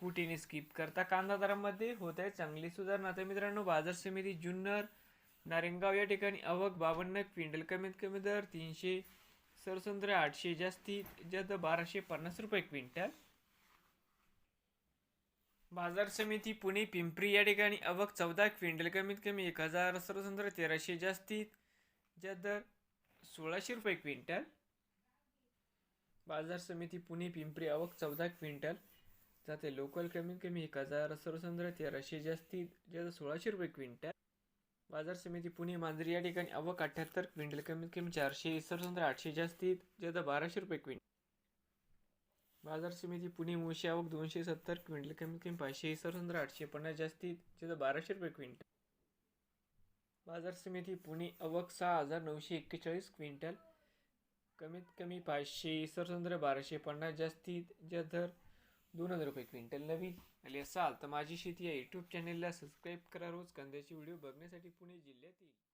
कुठेने skip करता? कांदा दरामध्ये होत आहे चांगली सुधारणा. तर मित्रांनो बाजार समिती जुन्नर नारेंगाव या ठिकाणी अवक बावन्न क्विंटल कमीत कमी दर तीनशे सरसंत्र आठशे जास्तीत जास्त बाराशे पन्नास रुपये क्विंटल. बाजार समिती पुणे पिंपरी या ठिकाणी अवक चौदा क्विंटल कमीत कमी एक हजार सरसंत्र तेराशे जास्तीत ज्या दर सोळाशे रुपये क्विंटल. बाजार समिती पुणे पिंपरी अवक चौदा क्विंटल. जाते. लोकल कमीत कमी एक हजार सर्वसंद्र तेराशे जास्तीत जास्त सोळाशे रुपये क्विंटल. बाजार समिती पुणे मांजरी या ठिकाणी आवक अठ्ठ्याहत्तर क्विंटल कमीत कमी चारशे सर्वसंद्र आठशे जास्तीत जास्त बाराशे रुपये क्विंटल. बाजार समिती पुणे मुळशी आवक दोनशे सत्तर क्विंटल कमीत कमी पाचशे सर्वसंद्र आठशे पन्नास जास्तीत जास्त बाराशे रुपये क्विंटल. बाजार समिती पुणे अवक सहा हजार नऊशे एक्केचाळीस क्विंटल. कमीत कमी पाचशे सर्वसंद्र बाराशे पन्नास जास्तीत जास्त दर दोन हजार रुपये क्विंटल नवीन. आली असाल तर माझी शेती या यूट्यूब चॅनेलला सबस्क्राईब करा रोज. कांद्याचे व्हिडिओ बघण्यासाठी पुणे जिल्ह्यातील